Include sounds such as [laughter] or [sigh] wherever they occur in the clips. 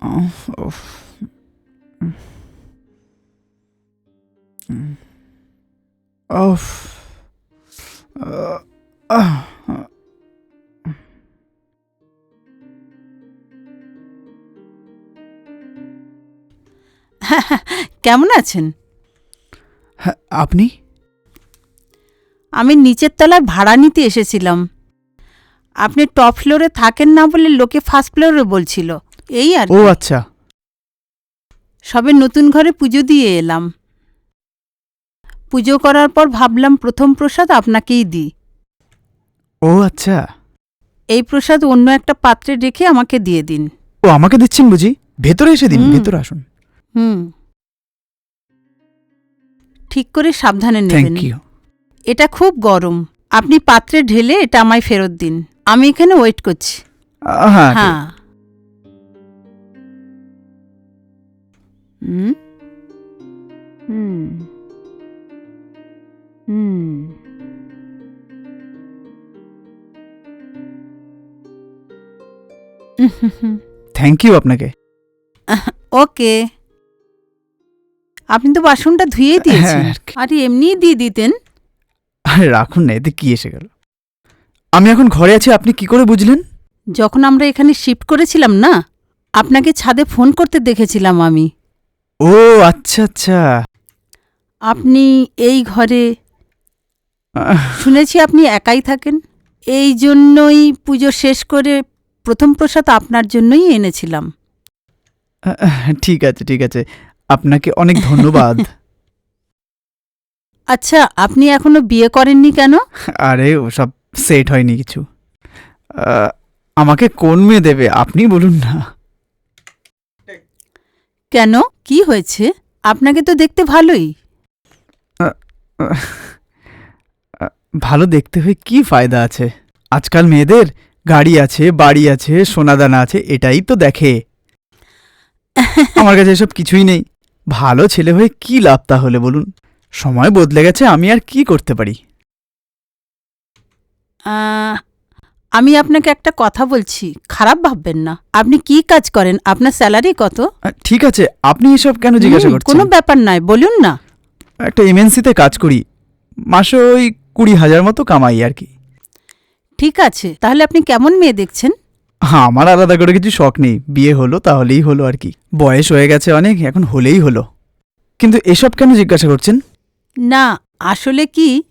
আহ, উফ, উম, উম, উফ, আহ, আহ, কেমন আছেন? হ্যাঁ, আপনি? আমি নিচের তলায় ভাড়া নিতে এসেছিলাম। আপনি টপ ফ্লোরে থাকেন না বলে লোকে ফার্স্ট ফ্লোরে বলছিল। এই আর ও আচ্ছা। সবে নতুন ঘরে পুজো দিয়ে এলাম। পুজো করার পর ভাবলাম প্রথম প্রসাদ আপনাকেই দিই। ও আচ্ছা। এই প্রসাদ অন্য একটা পাত্রে রেখে আমাকে দিয়ে দিন। ও আমাকে দিচ্ছেন বুঝি? ভেতরে এসে দিন ভেতরে আসুন। হুম। ঠিক করে সাবধানে নেবেন। থ্যাংক ইউ এটা খুব গরম। আপনি পাত্রে ঢেলে এটা আমায় ফেরত দিন। আমি এখানে ওয়েট করছি। হ্যাঁ হ্যাঁ। হুম? হুম। হুম। থ্যাংক ইউ আপনাকে। [laughs] ওকে আপনি তো বাসনটা ধুয়েই দিয়েছেন। হ্যাঁ, আর কি। আরে এমনিই দিয়ে দিতেন। আরে রাখুন না এতে কি এসে গেল? আমি এখন ঘরে আছি আপনি কি করে বুঝলেন? যখন আমরা এখানে শিফট করেছিলাম না আপনাকে ছাদে ফোন করতে দেখেছিলাম আমি। ও আচ্ছা আচ্ছা। আপনি এই ঘরে শুনেছি আপনি একাই থাকেন। এই জন্যই পুজো শেষ করে প্রথম প্রসাদ আপনার জন্যই এনেছিলাম। ঠিক আছে ঠিক আছে। আপনাকে অনেক ধন্যবাদ। আচ্ছা আপনি এখনও বিয়ে করেননি কেন? আরে ওসব সেট হয়নি কিছু। আমাকে কোন মেয়ে দেবে? আপনি বলুন না। কেন? কি হয়েছে? আপনাকে তো দেখতে ভালোই। ভালো দেখতে হয়ে কি ফায়দা আছে? আজকাল মেয়েদের গাড়ি আছে বাড়ি আছে সোনাদানা আছে এটাই তো দেখে। [laughs] আমার কাছে এসব কিছুই নেই। ভালো ছেলে হয়ে কি লাভ তাহলে বলুন? সময় বদলে গেছে আমি আর কি করতে পারি? আমি আপনাকে একটা কথা বলছি। খারাপ ভাববেন না। আপনি কি কাজ করেন? আপনার স্যালারি কত? ঠিক আছে। আপনি এসব কেন জিজ্ঞাসা করছেন? কোনো ব্যাপার নয় বলুন না। একটা এমএনসিতে কাজ করি। মাসে ওই কুড়ি হাজার মতো কামাই আর কি। ঠিক আছে তাহলে আপনি কেমন মেয়ে দেখছেন? হ্যাঁ আমার আলাদা করে কিছু শখ নেই। বিয়ে হলো তাহলেই হলো আর কি। বয়স হয়ে গেছে অনেক এখন হলেই হলো। কিন্তু এসব কেন জিজ্ঞাসা করছেন? না আসলে কি?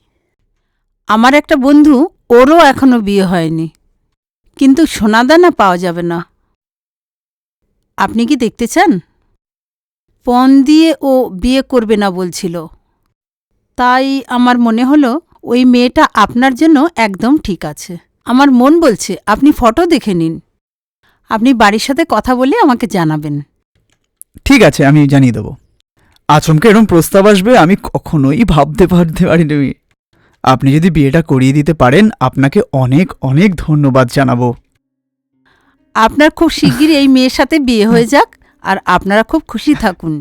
আমার একটা বন্ধু ওরও এখনও বিয়ে হয়নি। কিন্তু সোনাদানা পাওয়া যাবে না। আপনি কি দেখতে চান? পণ দিয়ে ও বিয়ে করবে না বলছিল। তাই আমার মনে হলো ওই মেয়েটা আপনার জন্য একদম ঠিক আছে। আমার মন বলছে আপনি ফটো দেখে নিন। আপনি বাড়ির সাথে কথা বলে আমাকে জানাবেন। ঠিক আছে, আমি জানিয়ে দেবো। আচমকে এরকম প্রস্তাব আসবে আমি কখনোই ভাবতে পারতে পারিনি। আপনি যদি বিয়েটা করিয়ে দিতে পারেন আপনাকে অনেক অনেক ধন্যবাদ জানাব। আপনার খুব শিগগির এই মেয়ের সাথে বিয়ে হয়ে [laughs] যাক আর আপনারা খুব খুশি থাকুন।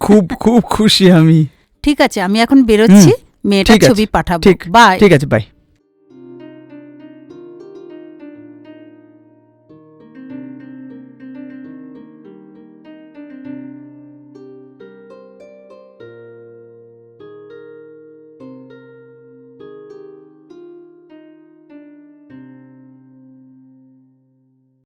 খুব খুব খুশি আমি। ঠিক আছে আমি এখন বেরোচ্ছি মেয়েটার ছবি পাঠাবো। বাই ঠিক আছে বাই